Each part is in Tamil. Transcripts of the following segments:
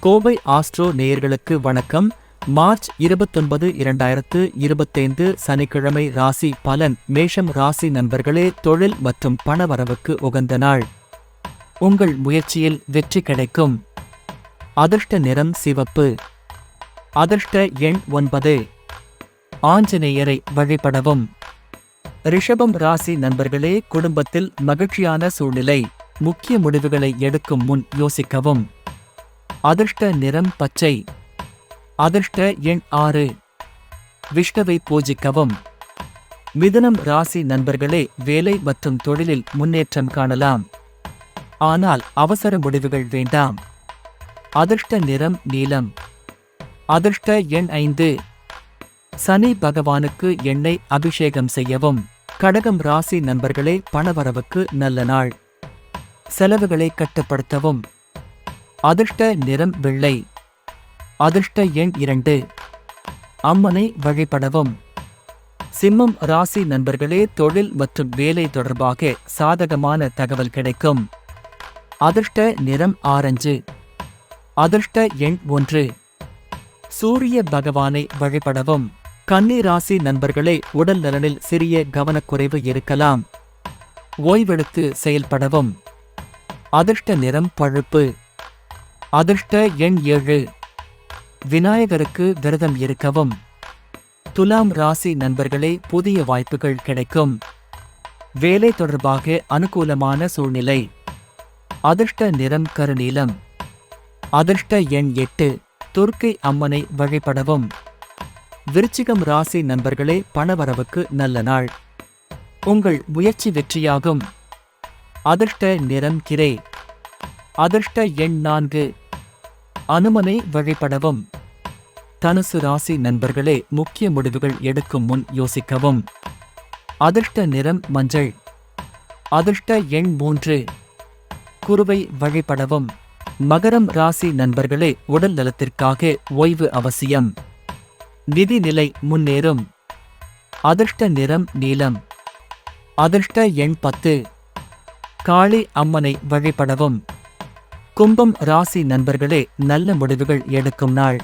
கோவை ஆஸ்ட்ரோ நேயர்களுக்கு வணக்கம். மார்ச் இருபத்தொன்பது இரண்டாயிரத்து இருபத்தைந்து சனிக்கிழமை ராசி பலன் மேஷம் ராசி நண்பர்களே தொழில் மற்றும் பணவரவுக்கு உகந்த நாள். உங்கள் முயற்சியில் வெற்றி கிடைக்கும். அதிர்ஷ்ட நிறம் சிவப்பு. அதிர்ஷ்ட எண் ஒன்பது. ஆஞ்சநேயரை வழிபடவும். ரிஷபம் ராசி நண்பர்களே குடும்பத்தில் மகிழ்ச்சியான சூழ்நிலை. முக்கிய முடிவுகளை எடுக்கும் முன் யோசிக்கவும். அதிர்ஷ்ட நிறம் பச்சை. அதிர்ஷ்ட எண் ஆறு. விஷ்ணுவை பூஜிக்கவும். மிதுனம் ராசி நண்பர்களே வேலை மற்றும் தொழிலில் முன்னேற்றம் காணலாம். ஆனால் அவசர முடிவுகள் வேண்டாம். அதிர்ஷ்ட நிறம் நீலம். அதிர்ஷ்ட எண் ஐந்து. சனி பகவானுக்கு எண்ணெய் அபிஷேகம் செய்யவும். கடகம் ராசி நண்பர்களே பணவரவுக்கு நல்ல நாள். செலவுகளை கட்டுப்படுத்தவும். அதிர்ஷ்ட நிறம் வெள்ளை. அதிர்ஷ்ட எண் இரண்டு. அம்மனை வழிபடவும். சிம்மம் ராசி நண்பர்களே தொழில் மற்றும் வேலை தொடர்பாக சாதகமான தகவல் கிடைக்கும். அதிர்ஷ்ட நிறம் ஆரஞ்சு. அதிர்ஷ்ட எண் ஒன்று. சூரிய பகவானை வழிபடவும். கன்னி ராசி நண்பர்களே உடல் நலனில் சிறிய கவனக்குறைவு இருக்கலாம். ஓய்வெடுத்து செயல்படவும். அதிர்ஷ்ட நிறம் பழுப்பு. அதிர்ஷ்ட எண் ஏழு. விநாயகருக்கு விரதம் இருக்கவும். துலாம் ராசி நண்பர்களே புதிய வாய்ப்புகள் கிடைக்கும். வேலை தொடர்பாக அனுகூலமான சூழ்நிலை. அதிர்ஷ்ட நிறம் கருநீலம். அதிர்ஷ்ட எண் எட்டு துர்க்கை அம்மனை வழிபடவும். விருச்சிகம் ராசி நண்பர்களே பணவரவுக்கு நல்ல நாள். உங்கள் முயற்சி வெற்றியாகும். அதிர்ஷ்ட நிறம் கிரே. அதிர்ஷ்ட எண் நான்கு. அனுமனை வழிபடவும். தனுசு ராசி நண்பர்களே முக்கிய முடிவுகள் எடுக்கும் முன் யோசிக்கவும். அதிர்ஷ்ட நிறம் மஞ்சள். அதிர்ஷ்ட எண் மூன்று. குருவை வழிபடவும். மகரம் ராசி நண்பர்களே உடல் நலத்திற்காக ஓய்வு அவசியம். நிதிநிலை முன்னேறும். அதிர்ஷ்ட நிறம் நீலம். அதிர்ஷ்ட எண் பத்து. காளி அம்மனை வழிபடவும். கும்பம் ராசி நண்பர்களே நல்ல முடிவுகள் எடுக்கும் நாள்.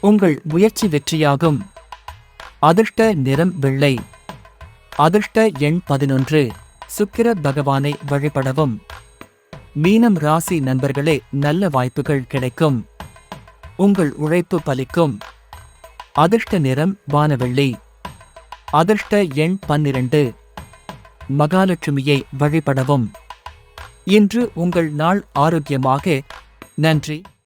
உங்கள் முயற்சி வெற்றியாகும். அதிர்ஷ்ட நிறம் வெள்ளை. அதிர்ஷ்ட எண் பதினொன்று. சுக்கிர பகவானை வழிபடவும். மீனம் ராசி நண்பர்களே நல்ல வாய்ப்புகள் கிடைக்கும். உங்கள் உழைப்பு பலிக்கும். அதிர்ஷ்ட நிறம் வானவெள்ளி. அதிர்ஷ்ட எண் பன்னிரண்டு. மகாலட்சுமியை வழிபடவும். இன்று உங்கள் நாள் ஆரோக்கியமாக. நன்றி.